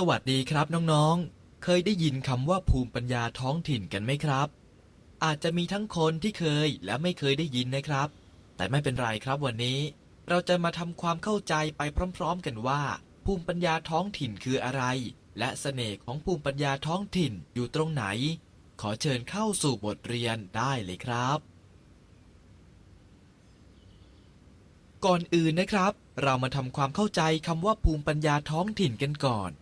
สวัสดีครับน้องๆ เคยได้ยินคำว่าภูมิปัญญาท้องถิ่นกันไหมครับ อาจจะมีทั้งคนที่เคยและไม่เคยได้ยินนะครับ แต่ไม่เป็นไรครับวันนี้ เราจะมาทำความเข้าใจไปพร้อม ๆ กันว่า ภูมิปัญญาท้องถิ่นคืออะไร และเสน่ห์ของภูมิปัญญาท้องถิ่นอยู่ตรงไหน ขอเชิญเข้าสู่บทเรียนได้เลยครับ ก่อนอื่นนะครับ เรามาทำความเข้าใจคำว่าภูมิปัญญาท้องถิ่นกันก่อน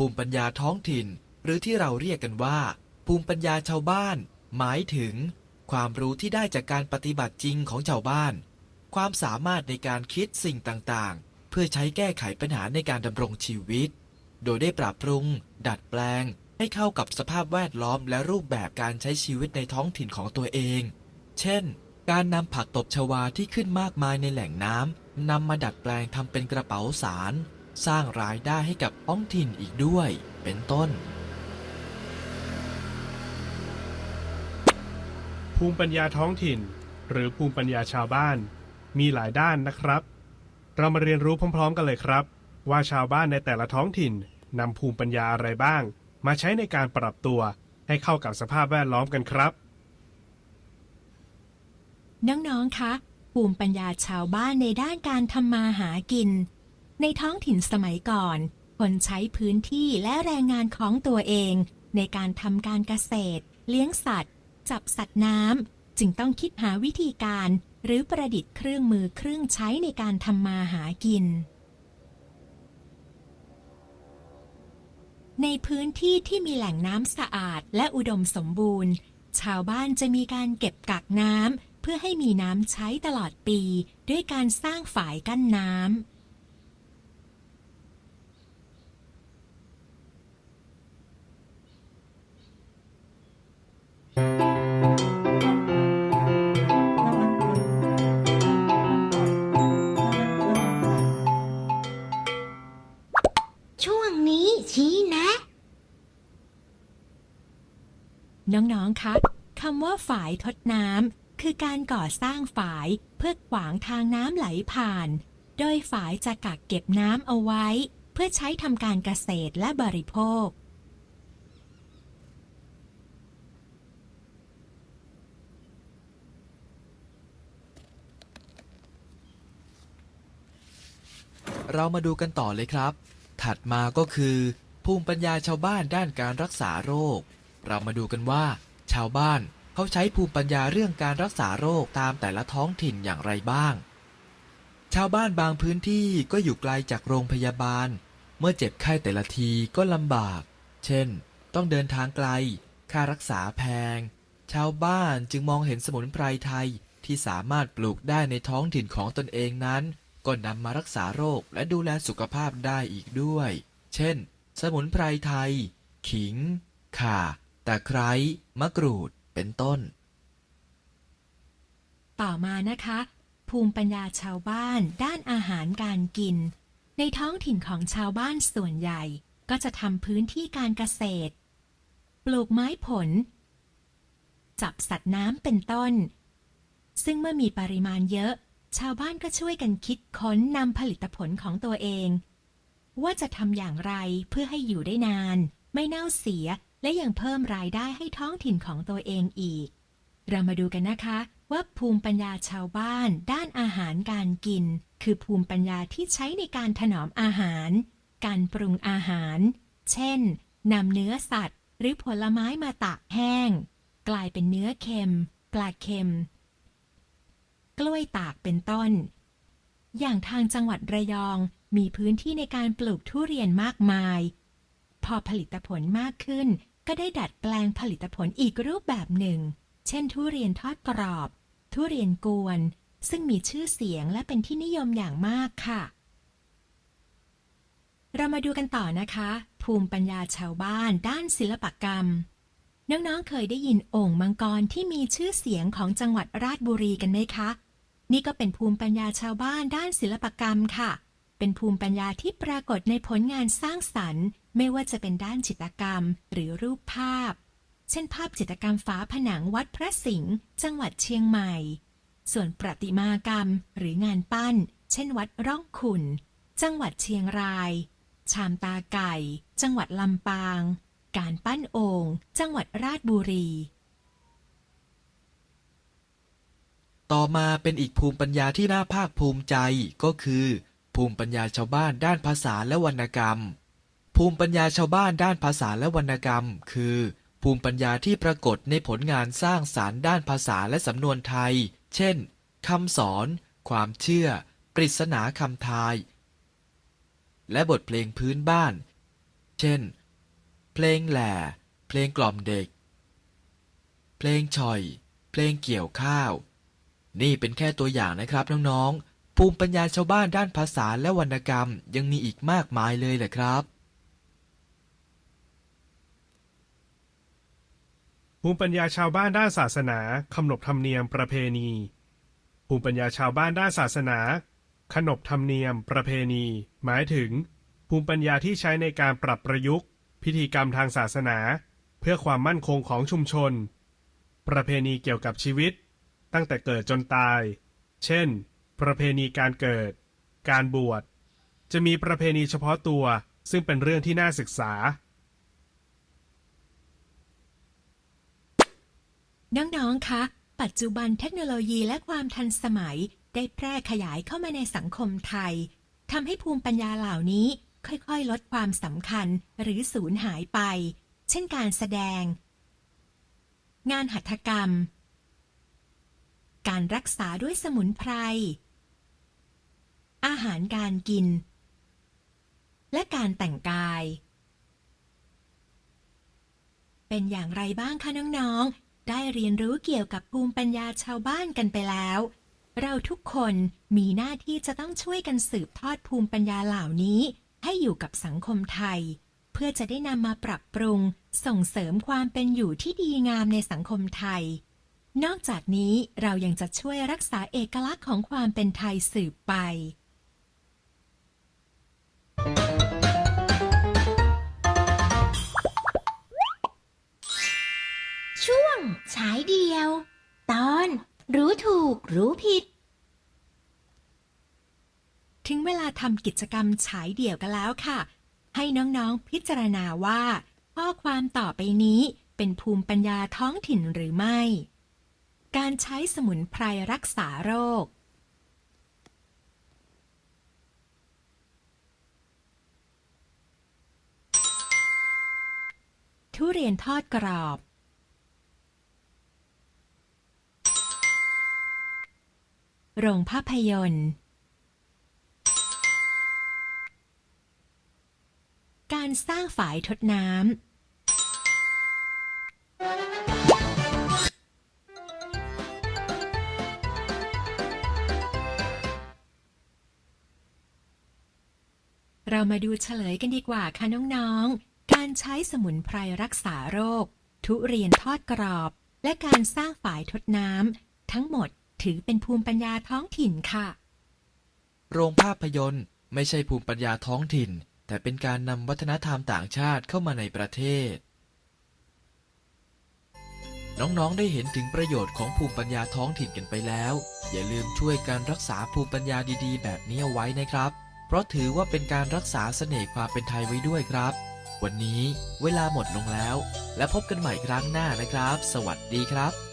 ภูมิปัญญาท้องถิ่น หรือที่เราเรียกกันว่า ภูมิปัญญาชาวบ้าน หมายถึง ความรู้ที่ได้จากการปฏิบัติจริงของชาวบ้าน ความสามารถในการคิดสิ่งต่างๆ เพื่อใช้แก้ไขปัญหาในการดำรงชีวิต โดยได้ปรับปรุง ดัดแปลง ให้เข้ากับสภาพแวดล้อมและรูปแบบการใช้ชีวิตในท้องถิ่นของตัวเอง เช่น การนำผักตบชวาที่ขึ้นมากมายในแหล่งน้ำนำมาดัดแปลงทำเป็นกระเป๋าสาร สร้างรายได้ให้กับท้องถิ่นอีกด้วย เป็นต้น ภูมิปัญญาท้องถิ่น หรือภูมิปัญญาชาวบ้าน มีหลายด้านนะครับ เรามาเรียนรู้พร้อม ๆ กันเลยครับ ว่าชาวบ้านในแต่ละท้องถิ่นนำภูมิปัญญาอะไรบ้าง มาใช้ในการปรับตัวให้เข้ากับสภาพแวดล้อมกันครับ น้องๆ คะ ภูมิปัญญาชาวบ้านในด้านการทำมาหากิน ในท้องถิ่นสมัยก่อน คนใช้พื้นที่และแรงงานของตัวเอง ในการทำการเกษตร เลี้ยงสัตว์ จับสัตว์น้ำจึงต้องคิดหาวิธีการ หรือประดิษฐ์เครื่องมือเครื่องใช้ในการทำมาหากิน ในพื้นที่ที่มีแหล่งน้ำสะอาดและอุดมสมบูรณ์ ชาวบ้านจะมีการเก็บกักน้ำเพื่อให้มีน้ำใช้ตลอดปี ด้วยการสร้างฝายกั้นน้ำ ชี้แนะ น้องๆ คะคำว่าฝายทดน้ำคือการก่อสร้างฝายเพื่อขวางทางน้ำไหลผ่าน โดยฝายจะกักเก็บน้ำเอาไว้ เพื่อใช้ทำการเกษตรและบริโภค เรามาดูกันต่อเลยครับ ถัดมาก็คือ ภูมิปัญญาชาวบ้านด้านการรักษาโรค เรามาดูกันว่า ชาวบ้านเขาใช้ภูมิปัญญาเรื่องการรักษาโรคตามแต่ละท้องถิ่นอย่างไรบ้าง ชาวบ้านบางพื้นที่ก็อยู่ไกลจากโรงพยาบาล เมื่อเจ็บไข้แต่ละทีก็ลำบาก เช่น ต้องเดินทางไกล ค่ารักษาแพง ชาวบ้านจึงมองเห็นสมุนไพรไทยที่สามารถปลูกได้ในท้องถิ่นของตนเองนั้น ก็นำมารักษาโรคและดูแลสุขภาพได้อีกด้วย เช่น สมุนไพรไทย ขิง ข่า ตะไคร้ มะกรูด เป็นต้น ต่อมานะคะ ภูมิปัญญาชาวบ้านด้านอาหารการกิน ในท้องถิ่นของชาวบ้านส่วนใหญ่ ก็จะทำพื้นที่การเกษตร ปลูกไม้ผล จับสัตว์น้ำเป็นต้น ซึ่งเมื่อมีปริมาณเยอะ ชาวบ้านก็ช่วยกันคิดค้นนำผลิตผลของตัวเอง ว่าจะทำอย่างไรเพื่อให้อยู่ได้นาน ไม่เน่าเสียและยังเพิ่มรายได้ให้ท้องถิ่นของตัวเองอีก เรามาดูกันนะคะว่าภูมิปัญญาชาวบ้าน ด้านอาหารการกิน คือภูมิปัญญาที่ใช้ในการถนอมอาหาร การปรุงอาหาร เช่นนำเนื้อสัตว์ หรือผลไม้มาตากแห้ง กลายเป็นเนื้อเค็ม ปลาเค็ม กล้วยตากเป็นต้น อย่างทางจังหวัดระยองมีพื้นที่ในการปลูกทุเรียนมากมาย พอผลิตผลมากขึ้น ก็ได้ดัดแปลงผลิตผลอีกรูปแบบหนึ่ง เช่น ทุเรียนทอดกรอบ ทุเรียนกวน ซึ่งมีชื่อเสียงและเป็นที่นิยมอย่างมากค่ะ เรามาดูกันต่อนะคะ ภูมิปัญญาชาวบ้านด้านศิลปกรรมน้องๆ เคยได้ยินโอ่งมังกรที่มีชื่อเสียงของจังหวัดราชบุรีกันไหมคะ นี่ก็เป็นภูมิปัญญาชาวบ้านด้านศิลปกรรมค่ะ เป็นภูมิปัญญาที่ปรากฏในผลงานสร้างสรรค์ ไม่ว่าจะเป็นด้านจิตรกรรมหรือรูปภาพ เช่น ภาพจิตรกรรมฝาผนังวัดพระสิงห์จังหวัดเชียงใหม่ ส่วนประติมากรรมหรืองานปั้น เช่น วัดร่องขุนจังหวัดเชียงราย ชามตาไก่ จังหวัดลำปาง การปั้นโอ่งจังหวัดราชบุรี ต่อมาเป็นอีกภูมิปัญญาที่น่าภาคภูมิใจก็คือ ภูมิปัญญาชาวบ้านด้านภาษาและวรรณกรรม ภูมิปัญญาชาวบ้านด้านภาษาและวรรณกรรม คือ ภูมิปัญญาที่ปรากฏในผลงานสร้างสารรค์ด้านภาษาและสำนวนไทย เช่นคำสอน ความเชื่อ ปริศนาคำทาย และบทเพลงพื้นบ้าน เช่น เพลงแหล่ เพลงกล่อมเด็ก เพลงฉ่อย เพลงเกี่ยวข้าว นี่เป็นแค่ตัวอย่างนะครับน้องๆ ภูมิปัญญาชาวบ้านด้านภาษาและวรรณกรรมยังมีอีกมากมายเลยแหละครับ ภูมิปัญญาชาวบ้านด้านศาสนาขนบธรรมเนียมประเพณี ภูมิปัญญาชาวบ้านด้านศาสนาขนบธรรมเนียม ประเพณี หมายถึง ภูมิปัญญาที่ใช้ในการปรับประยุกต์ พิธีกรรมทางศาสนา เพื่อความมั่นคงของชุมชน ประเพณีเกี่ยวกับชีวิต ตั้งแต่เกิดจนตาย เช่น ประเพณีการเกิด การบวช จะมีประเพณีเฉพาะตัวซึ่งเป็นเรื่องที่น่าศึกษา น้อง ๆ คะ ปัจจุบันเทคโนโลยีและความทันสมัยได้แพร่ขยายเข้ามาในสังคมไทยทำให้ภูมิปัญญาเหล่านี้ค่อยๆ ลดความสำคัญหรือสูญหายไป เช่นการแสดง งานหัตถกรรม การรักษาด้วยสมุนไพร อาหารการกิน และการแต่งกาย เป็นอย่างไรบ้างคะน้องๆ ได้เรียนรู้เกี่ยวกับภูมิปัญญาชาวบ้านกันไปแล้ว เราทุกคนมีหน้าที่จะต้องช่วยกันสืบทอดภูมิปัญญาเหล่านี้ ให้อยู่กับสังคมไทย เพื่อจะได้นำมาปรับปรุง ส่งเสริมความเป็นอยู่ที่ดีงามในสังคมไทย นอกจากนี้เรายังจะช่วยรักษาเอกลักษณ์ของความเป็นไทยสืบไป ช่วงฉายเดียว ตอนรู้ถูกรู้ผิด ถึงเวลาทำกิจกรรมฉายเดี่ยวกันแล้วค่ะ ให้น้องๆพิจารณาว่า ข้อความต่อไปนี้เป็นภูมิปัญญาท้องถิ่นหรือไม่ การใช้สมุนไพรรักษาโรค ทุเรียนทอดกรอบ โรงภาพยนตร์ การสร้างฝายทดน้ำ เรามาดูเฉลยกันดีกว่าค่ะน้องๆ การใช้สมุนไพรรักษาโรค ทุเรียนทอดกรอบ และการสร้างฝายทดน้ำทั้งหมดถือเป็นภูมิปัญญาท้องถิ่นค่ะ โรงภาพยนตร์ไม่ใช่ภูมิปัญญาท้องถิ่น แต่เป็นการนำวัฒนธรรมต่างชาติเข้ามาในประเทศ น้องๆ ได้เห็นถึงประโยชน์ของภูมิปัญญาท้องถิ่นกันไปแล้ว อย่าลืมช่วยการรักษาภูมิปัญญาดีๆ แบบนี้เอาไว้นะครับ เพราะถือว่าเป็นการรักษาเสน่ห์ความเป็นไทยไว้ด้วยครับ วันนี้เวลาหมดลงแล้ว และพบกันใหม่ครั้งหน้านะครับ สวัสดีครับ